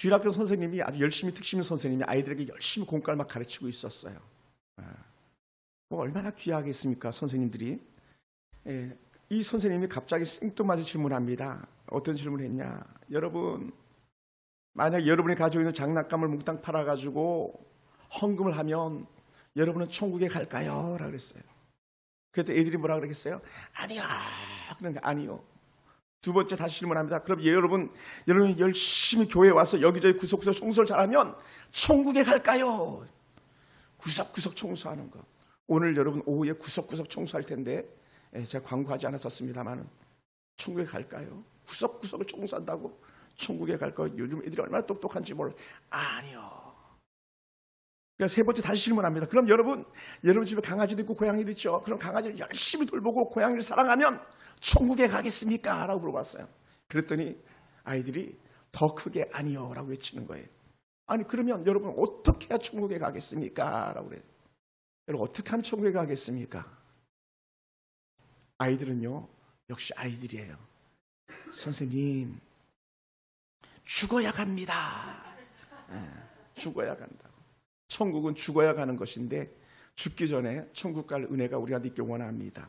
주일학교 선생님이 아주 열심히 특심 선생님이 아이들에게 열심히 공과를 막 가르치고 있었어요. 아, 뭐 얼마나 귀하겠습니까, 선생님들이. 예, 이 선생님이 갑자기 생뚱맞은 질문합니다. 어떤 질문을 했냐? 여러분, 만약 여러분이 가지고 있는 장난감을 몽땅 팔아가지고 헌금을 하면 여러분은 천국에 갈까요? 라고 그랬어요. 그랬더니 애들이 뭐라 그러겠어요? 아니요. 그러니까 아니요. 두 번째 다시 질문합니다. 그럼 예, 여러분, 여러분 열심히 교회에 와서 여기저기 구석구석 청소를 잘하면 천국에 갈까요? 구석구석 청소하는 거. 오늘 여러분 오후에 구석구석 청소할 텐데 예, 제가 광고하지 않았었습니다만은 천국에 갈까요? 구석구석을 청소한다고 천국에 갈까요? 요즘 애들이 얼마나 똑똑한지 몰라. 아니요. 그러니까 세 번째 다시 질문합니다. 그럼 여러분, 여러분 집에 강아지도 있고 고양이도 있죠. 그럼 강아지를 열심히 돌보고 고양이를 사랑하면 천국에 가겠습니까? 라고 물어봤어요. 그랬더니 아이들이 더 크게 아니요. 라고 외치는 거예요. 아니, 그러면 여러분 어떻게 해야 천국에 가겠습니까? 라고 그래요. 여러분 어떻게 하면 천국에 가겠습니까? 아이들은요, 역시 아이들이에요. 선생님, 죽어야 갑니다. 예, 죽어야 간다고. 천국은 죽어야 가는 것인데 죽기 전에 천국 갈 은혜가 우리가 있길 원합니다.